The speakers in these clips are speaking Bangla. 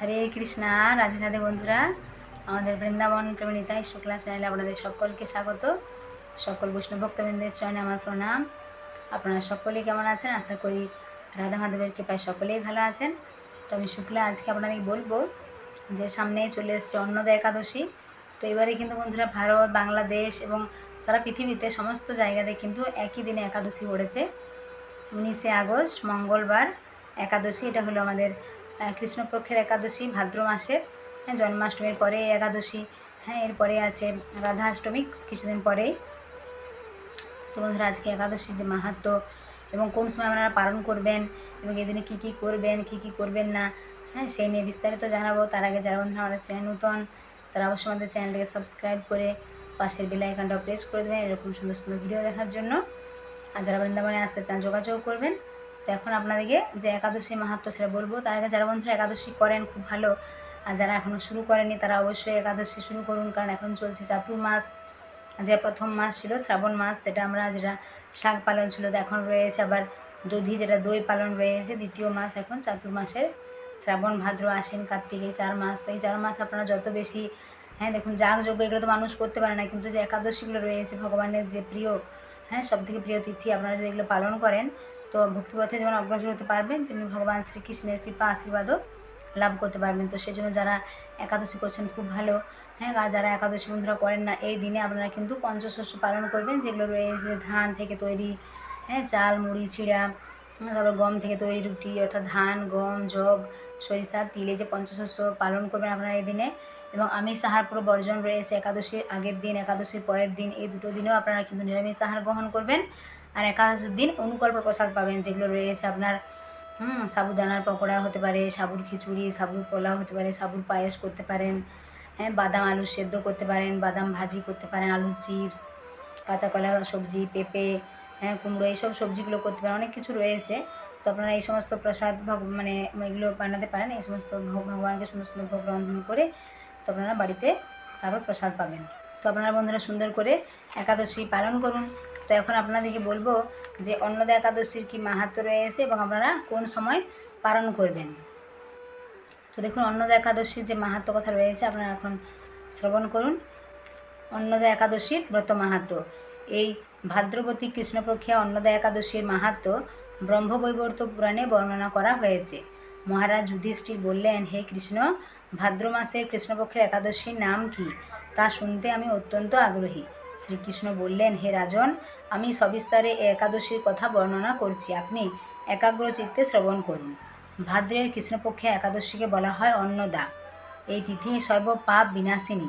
হরে কৃষ্ণা, রাধে রাধে বন্ধুরা। আমাদের বৃন্দাবন প্রেমণিতাই শুক্লা চ্যানেলে আপনাদের সকলকে স্বাগত। সকল বৈষ্ণব ভক্তবৃন্দের চয়নে আমার প্রণাম। আপনারা সকলেই কেমন আছেন? আশা করি রাধা মাধবের কৃপায় সকলেই ভালো আছেন। তো আমি শুক্লা আজকে আপনাদের বলব যে সামনেই চলে এসছে অন্নদা একাদশী। তো এবারে কিন্তু বন্ধুরা ভারত, বাংলাদেশ এবং সারা পৃথিবীতে সমস্ত জায়গাতে কিন্তু একই দিনে একাদশী পড়েছে। উনিশে আগস্ট, মঙ্গলবার একাদশী। এটা হলো আমাদের কৃষ্ণপক্ষের একাদশী ভাদ্র মাসের হ্যাঁ জন্মাষ্টমীর পরে একাদশী হ্যাঁ এরপরে আছে রাধাষ্টমী কিছুদিন পরেই। তো বন্ধুরা, আজকে একাদশীর যে মাহাত্ম এবং কোন সময় আপনারা পালন করবেন এবং এদিনে কী কী করবেন, কী কী করবেন না হ্যাঁ সেই নিয়ে বিস্তারিত জানাব। তার আগে যারা বন্ধুরা আমাদের চ্যানেল নতুন, তারা অবশ্যই আমাদের চ্যানেলটাকে সাবস্ক্রাইব করে পাশের বেল আইকনটাও প্রেস করে দেবেন, এরকম সুন্দর সুন্দর ভিডিও দেখার জন্য। আর যারা বৃন্দাবনে আসতে চান, যোগাযোগ করবেন। তো এখন আপনাদেরকে যে একাদশী মাহাত্ম সেটা বলব। তার আগে যারা বন্ধুরা একাদশী করেন, খুব ভালো। আর যারা এখনও শুরু করেনি তারা অবশ্যই একাদশী শুরু করুন, কারণ এখন চলছে চাতুর্মাস যে প্রথম মাস ছিল শ্রাবণ মাস, সেটা আমরা যেটা শাক পালন ছিল তো এখন রয়েছে আবার দধি, যেটা দই পালন রয়েছে, দ্বিতীয় মাস এখন চাতুর্মাসের শ্রাবণ ভাদ্র আশ্বিন কার্তিক, এই চার মাস। তো এই চার মাস আপনারা যত বেশি হ্যাঁ দেখুন যাগযজ্ঞ এগুলো তো মানুষ করতে পারে না, কিন্তু যে একাদশীগুলো রয়েছে, ভগবানের যে প্রিয় হ্যাঁ সব থেকে প্রিয় তিথি, আপনারা যদি এগুলো পালন করেন তো ভক্তিপথে যেমন অগ্রসর হতে পারবেন তেমনি ভগবান শ্রীকৃষ্ণের কৃপা আশীর্বাদও লাভ করতে পারবেন। তো সেই জন্য যারা একাদশী করছেন খুব ভালো। হ্যাঁ আর যারা একাদশী বন্ধুরা করেন না এই দিনে আপনারা কিন্তু পঞ্চশস্য পালন করবেন যেগুলো রয়েছে ধান থেকে তৈরি হ্যাঁ চাল মুড়ি হ্যাঁ, তারপর গম থেকে তৈরি রুটি অর্থাৎ ধান গম জব সরিষা তিলে যে পঞ্চশস্য পালন করবেন আপনারা এই দিনে। এবং আমিষ আহার পুরো বর্জন রয়েছে একাদশীর আগের দিন একাদশীর পরের দিন এই দুটো দিনেও আপনারা কিন্তু নিরামিষ আহার গ্রহণ করবেন। আর একাদশীর দিন অনুকল্প প্রসাদ পাবেন, যেগুলো রয়েছে আপনার, হুম সাবুদানার পকোড়া হতে পারে, সাবুর খিচুড়ি, সাবুর পোলাও হতে পারে, সাবুর পায়েস করতে পারেন হ্যাঁ বাদাম আলু সেদ্ধ করতে পারেন, বাদাম ভাজি করতে পারেন, আলু চিপস, কাঁচা কলা সবজি, পেঁপে হ্যাঁ কুমড়ো, এইসব সবজিগুলো করতে পারেন, অনেক কিছু রয়েছে। তো আপনারা এই সমস্ত প্রসাদ ভগ- মানে এগুলো বানাতে পারেন, এই সমস্ত ভোগ, ভগবানকে সুন্দর সুন্দর ভোগ রন্ধন করে, তো আপনারা বাড়িতে তারপর প্রসাদ পাবেন। তো আপনারা বন্ধুরা সুন্দর করে একাদশী পালন করুন। তো এখন আপনাদেরকে বলব যে অন্নদা একাদশীর কি মাহাত্ম রয়েছে এবং আপনারা কোন সময় পালন করবেন। তো দেখুন, অন্নদা একাদশীর যে মাহাত্ম কথা রয়েছে, আপনারা এখন শ্রবণ করুন। অন্নদা একাদশীর ব্রত মাহাত্ম। এই ভাদ্রবতী কৃষ্ণপক্ষিয়া অন্নদা একাদশীর মাহাত্ম ব্রহ্মবৈবর্ত পুরাণে বর্ণনা করা হয়েছে। মহারাজ যুধিষ্ঠির বললেন, হে কৃষ্ণ ভাদ্র মাসের কৃষ্ণপক্ষের একাদশীর নাম কি? তা শুনতে আমি অত্যন্ত আগ্রহী। শ্রীকৃষ্ণ বললেন, হে রাজন, আমি সবিস্তারে একাদশীর কথা বর্ণনা করছি। আপনি একাগ্র চিত্তে শ্রবণ করুন। ভাদ্রের কৃষ্ণপক্ষে একাদশীকে বলা হয় অন্নদা। এই তিথি সর্বপাপ বিনাশিনী।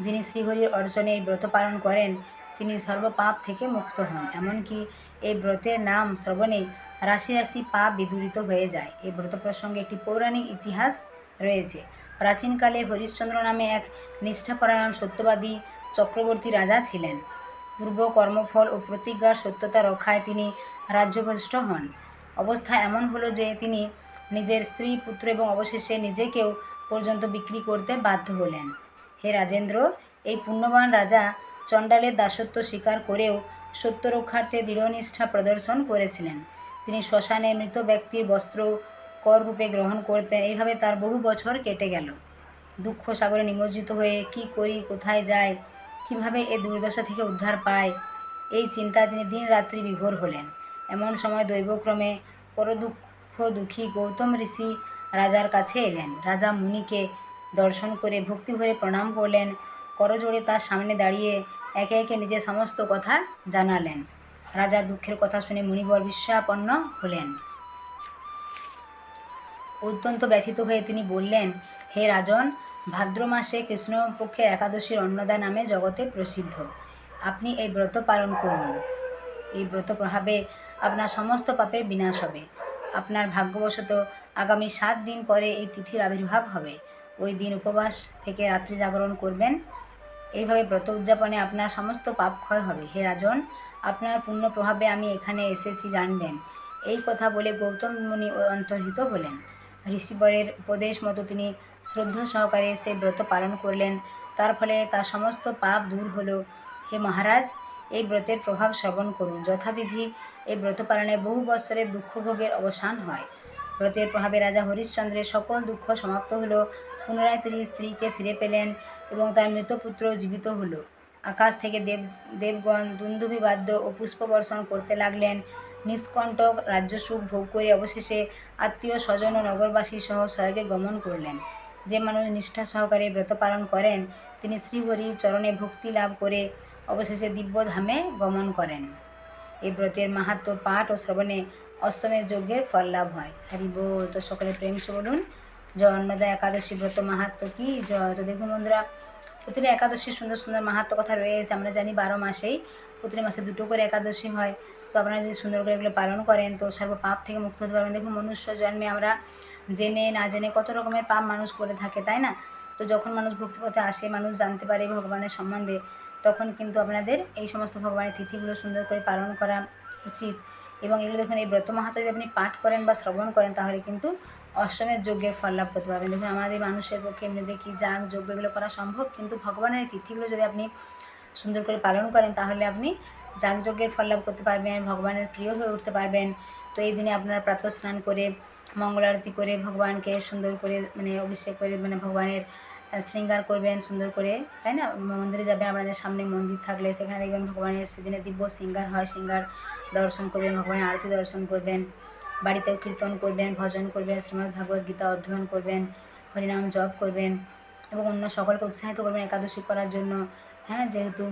যিনি শ্রীহরির অর্চনে এই ব্রত পালন করেন, তিনি সর্বপাপ থেকে মুক্ত হন। এমনকি এই ব্রতের নাম শ্রবণে রাশি রাশি পাপ বিদূরিত হয়ে যায়। এই ব্রত প্রসঙ্গে একটি পৌরাণিক ইতিহাস রয়েছে। প্রাচীনকালে হরিশ্চন্দ্র নামে এক নিষ্ঠাপরায়ণ সত্যবাদী চক্রবর্তী রাজা ছিলেন। পূর্ব কর্মফল ও প্রতিজ্ঞার সত্যতা রক্ষায় তিনি রাজ্যভ্রষ্ট হন। অবস্থা এমন হলো যে তিনি নিজের স্ত্রী, পুত্র এবং অবশেষে নিজেকেও পর্যন্ত বিক্রি করতে বাধ্য হলেন। হে রাজেন্দ্র, এই পুণ্যবান রাজা চণ্ডালের দাসত্ব স্বীকার করেও সত্য রক্ষার্থে দৃঢ়নিষ্ঠা প্রদর্শন করেছিলেন। তিনি শ্মশানে মৃত ব্যক্তির বস্ত্র কর রূপে গ্রহণ করতেন। এইভাবে তার বহু বছর কেটে গেল। দুঃখ সাগরে নিমজ্জিত হয়ে কি করি, কোথায় যায় কীভাবে এ দুর্দশা থেকে উদ্ধার পায়? এই চিন্তায় তিনি দিন রাত্রি বিভোর হলেন। এমন সময় দৈবক্রমে পরদুঃখ দুঃখী গৌতম ঋষি রাজার কাছে এলেন। রাজা মুনিকে দর্শন করে ভক্তিভরে প্রণাম করলেন। করজোড়ে তার সামনে দাঁড়িয়ে একে একে নিজের সমস্ত কথা জানালেন। রাজা দুঃখের কথা শুনে মুনিবর বিস্ময়াপন্ন হলেন। অত্যন্ত ব্যথিত হয়ে তিনি বললেন, হে রাজন ভাদ্র মাসে কৃষ্ণপক্ষের একাদশীর অন্নদা নামে জগতে প্রসিদ্ধ। আপনি এই ব্রত পালন করুন। এই ব্রত প্রভাবে আপনার সমস্ত পাপে বিনাশ হবে। আপনার ভাগ্যবশত আগামী সাত দিন পরে এই তিথির আবির্ভাব হবে। ওই দিন উপবাস থেকে রাত্রি জাগরণ করবেন। এইভাবে ব্রত উদযাপনে আপনার সমস্ত পাপ ক্ষয় হবে। হে রাজন, আপনার পুণ্য প্রভাবে আমি এখানে এসেছি জানবেন। এই কথা বলে গৌতম মুনি অন্তর্হিত হলেন। ঋষিবরের উপদেশ মতো তিনি শ্রদ্ধা সহকারে সে ব্রত পালন করলেন। তার ফলে তার সমস্ত পাপ দূর হলো। হে মহারাজ, এই ব্রতের প্রভাব শ্রবণ করুন। যথাবিধি এই ব্রত পালনে বহু বছরের দুঃখভোগের অবসান হয়। ব্রতের প্রভাবে রাজা হরিশ্চন্দ্রের সকল দুঃখ সমাপ্ত হলো। পুনরায় তিনি স্ত্রীকে ফিরে পেলেন এবং তার মৃত পুত্র জীবিত হলো। আকাশ থেকে দেব, দেবগণ দুন্দুভি বাদ্য ও পুষ্পবর্ষণ করতে লাগলেন। নিষ্কণ্টক রাজ্যসুখ ভোগ করে অবশেষে আত্মীয় স্বজন ও নগরবাসী সহ স্বর্গে গমন করলেন। যে মানুষ নিষ্ঠা সহকারে ব্রত পালন করেন, তিনি শ্রীহরি চরণে ভক্তি লাভ করে অবশেষে দিব্যধামে গমন করেন। এই ব্রতের মাহাত্ম পাঠ ও শ্রবণে অশ্বমের যজ্ঞের ফল লাভ হয়। হরি বল তো সকলে প্রেম বলুন। জয় অন্নদা একাদশী ব্রত মাহাত্ম কি? জয়। তো দেখুন বন্ধুরা, প্রতিটা একাদশী সুন্দর সুন্দর মাহাত্ম কথা রয়েছে। আমরা জানি বারো মাসেই প্রতিটা মাসে দুটো করে একাদশী হয়। তো আপনারা যদি সুন্দর করে এগুলো পালন করেন, তো সর্ব পাপ থেকে মুক্ত হতে পারবেন। দেখুন, মনুষ্য জন্মে আমরা জেনে না জেনে কত রকমের পাপ মানুষ করে থাকে, তাই না? তো যখন মানুষ ভক্তিপথে আসে, মানুষ জানতে পারে ভগবানের সম্বন্ধে, তখন কিন্তু আপনাদের এই সমস্ত ভগবানের তিথিগুলো সুন্দর করে পালন করা উচিত। এবং এগুলো দেখুন, এই ব্রত মাহাত্ম যদি আপনি পাঠ করেন বা শ্রবণ করেন, তাহলে কিন্তু অষ্টমের যজ্ঞের ফল লাভ করতে পারবেন। দেখুন, আমাদের মানুষের পক্ষে এমনি দেখি যাগ, যজ্ঞ এগুলো করা সম্ভব? কিন্তু ভগবানের তিথিগুলো যদি আপনি সুন্দর করে পালন করেন, তাহলে আপনি যাগযজ্ঞের ফল লাভ করতে পারবেন, ভগবানের প্রিয় হয়ে উঠতে পারবেন। তো এই দিনে আপনারা প্রাতঃ স্নান করে, মঙ্গল আরতি করে ভগবানকে সুন্দর করে মানে অভিষেক করে মানে ভগবানের শৃঙ্গার করবেন সুন্দর করে, তাই না? মন্দিরে যাবেন, আপনাদের সামনে মন্দির থাকলে সেখানে দেখবেন ভগবানের সেদিনে দিব্য শৃঙ্গার হয়, শৃঙ্গার দর্শন করবেন, ভগবানের আরতি দর্শন করবেন, বাড়িতেও কীর্তন করবেন, ভজন করবেন, শ্রীমদ্ ভাগবত গীতা অধ্যয়ন করবেন, হরিনাম জপ করবেন। এবং অন্য সকলকে উৎসাহিত করবেন একাদশী করার জন্য। হ্যাঁ যেহেতু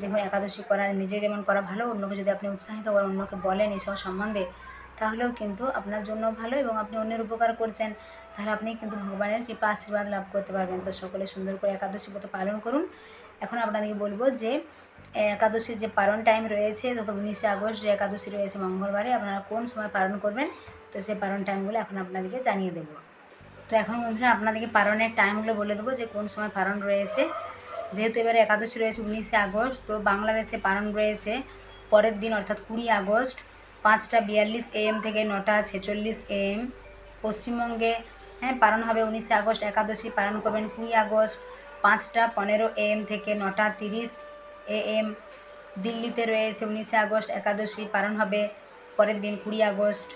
দেখুন একাদশী করা, নিজে যেমন করা ভালো, অন্যকে যদি আপনি উৎসাহিত করেন, অন্যকে বলেন এসব সম্বন্ধে, তাহলেও কিন্তু আপনার জন্য ভালো এবং আপনি অন্যের উপকার করছেন। তাহলে আপনি কিন্তু ভগবানের কৃপা, আশীর্বাদ লাভ করতে পারবেন। তো সকলে সুন্দর করে একাদশী ব্রত পালন করুন। এখন আপনাদেরকে বলব যে, একাদশীর যে পালন টাইম রয়েছে তখন উনিশে আগস্ট যে একাদশী রয়েছে মঙ্গলবারে, আপনারা কোন সময় পালন করবেন? তো সেই পালন টাইমগুলো এখন আপনাদেরকে জানিয়ে দেবো। তো এখন বন্ধুরা আপনাদেরকে পালনের টাইমগুলো বলে দেবো যে কোন সময় পালন রয়েছে। যেহেতু এবারে একাদশী রয়েছে উনিশে আগস্ট, তো বাংলাদেশে পালন রয়েছে পরের দিন, অর্থাৎ কুড়ি আগস্ট, পাঁচটা বিয়াল্লিশ এএম থেকে নটা ছেচল্লিশ এএম পশ্চিমবঙ্গে হ্যাঁ পালন হবে উনিশে আগস্ট, একাদশী পালন করবেন কুড়ি আগস্ট, পাঁচটা পনেরো এএম থেকে নটা তিরিশ এএম দিল্লিতে রয়েছে উনিশে আগস্ট, একাদশী পালন হবে পরের দিন কুড়ি আগস্ট।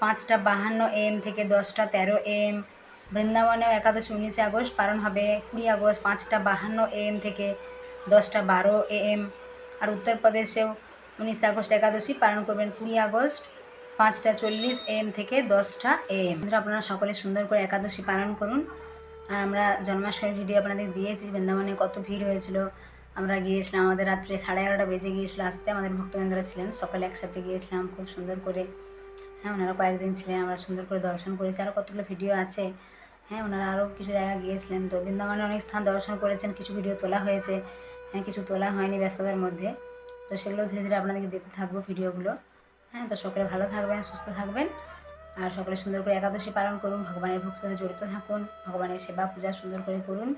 পাঁচটা বাহান্ন এম থেকে দশটা তেরো এম। বৃন্দাবনেও একাদশী উনিশে আগস্ট পালন হবে, কুড়ি আগস্ট পাঁচটা বাহান্ন এম থেকে দশটা বারো এম। আর উত্তরপ্রদেশেও উনিশে আগস্ট একাদশী পালন করবেন, কুড়ি আগস্ট পাঁচটা চল্লিশ এম থেকে দশটা এম। আপনারা সকলে সুন্দর করে একাদশী পালন করুন। আর আমরা জন্মাষ্টমীর ভিডিও আপনাদের দিয়েছি, বৃন্দাবনে কত ভিড় হয়েছিল। আমরা গিয়েছিলাম, আমাদের রাত্রে সাড়ে এগারোটা বেজে গিয়েছিল, আসতে আমাদের ভক্তবৃন্দরা ছিলেন, সকালে একসাথে গিয়েছিলাম, খুব সুন্দর করে। হ্যাঁ ওনারা কয়েকদিন ছিলেন, আমরা সুন্দর করে দর্শন করেছি আরও কতগুলো ভিডিও আছে। হ্যাঁ ওনারা আরও কিছু জায়গা গিয়েছিলেন তো। বৃন্দাবনে অনেক স্থান দর্শন করেছেন, কিছু ভিডিও তোলা হয়েছে। হ্যাঁ কিছু তোলা হয়নি ব্যস্ততার মধ্যে। তো সেগুলো ধীরে ধীরে আপনাদেরকে দিতে থাকব ভিডিওগুলো হ্যাঁ তো সকলে ভালো থাকবেন, সুস্থ থাকবেন। আর সকলে সুন্দর করে একাদশী পালন করুন, ভগবানের ভক্তের সাথে জড়িত থাকুন, ভগবানের সেবা পূজা সুন্দর করে করুন।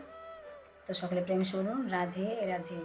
তো সকলে প্রেম শুনুন রাধে রাধে।